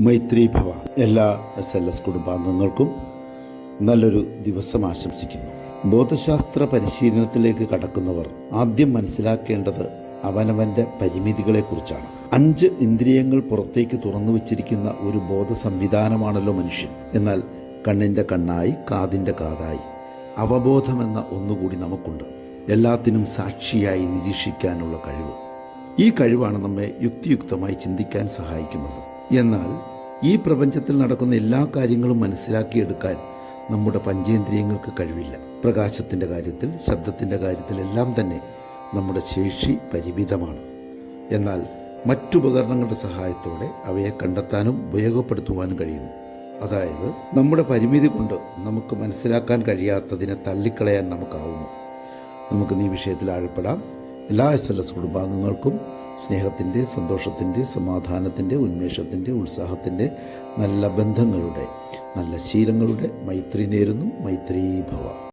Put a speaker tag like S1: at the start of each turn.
S1: മൈത്രി ഭവ എല്ലാ S L S കുടുംബാംഗങ്ങൾക്കും നല്ലൊരു ദിവസം ആശംസിക്കുന്നു. ബോധശാസ്ത്ര പരിശീലനത്തിലേക്ക് കടക്കുന്നവർ ആദ്യം മനസ്സിലാക്കേണ്ടത് അവനവന്റെ പരിമിതികളെക്കുറിച്ചാണ്. അഞ്ച് ഇന്ദ്രിയങ്ങൾ പുറത്തേക്ക് തുറന്നു വച്ചിരിക്കുന്ന ഒരു ബോധ സംവിധാനമാണല്ലോ മനുഷ്യൻ. എന്നാൽ കണ്ണിന്റെ കണ്ണായി കാതിന്റെ കാതായി അവബോധമെന്ന ഒന്നുകൂടി നമുക്കുണ്ട്. എല്ലാത്തിനും സാക്ഷിയായി നിരീക്ഷിക്കാനുള്ള കഴിവ്. ഈ കഴിവാണ് നമ്മെ യുക്തിയുക്തമായി ചിന്തിക്കാൻ സഹായിക്കുന്നത്. എന്നാൽ ഈ പ്രപഞ്ചത്തിൽ നടക്കുന്ന എല്ലാ കാര്യങ്ങളും മനസ്സിലാക്കിയെടുക്കാൻ നമ്മുടെ പഞ്ചേന്ദ്രിയങ്ങൾക്ക് കഴിവില്ല. പ്രകാശത്തിന്റെ കാര്യത്തിൽ ശബ്ദത്തിന്റെ കാര്യത്തിൽ എല്ലാം തന്നെ നമ്മുടെ ശേഷി പരിമിതമാണ്. എന്നാൽ മറ്റുപകരണങ്ങളുടെ സഹായത്തോടെ അവയെ കണ്ടെത്താനും ഉപയോഗപ്പെടുത്തുവാനും കഴിയുന്നു. അതായത് നമ്മുടെ പരിമിതി കൊണ്ട് നമുക്ക് മനസ്സിലാക്കാൻ കഴിയാത്തതിനെ തള്ളിക്കളയാൻ നമുക്കാവുമോ നമുക്ക് ഈ വിഷയത്തിൽ ആഴപ്പെടാം. എല്ലാ എസ് എൽ എസ് കുടുംബാംഗങ്ങൾക്കും സ്നേഹത്തിന്റെ സന്തോഷത്തിന്റെ സമാധാനത്തിന്റെ ഉന്മേഷത്തിന്റെ ഉത്സാഹത്തിന്റെ നല്ല ബന്ധങ്ങളുടെ നല്ല ശീലങ്ങളുടെ മൈത്രി നേരുന്നു മൈത്രീ ഭവ.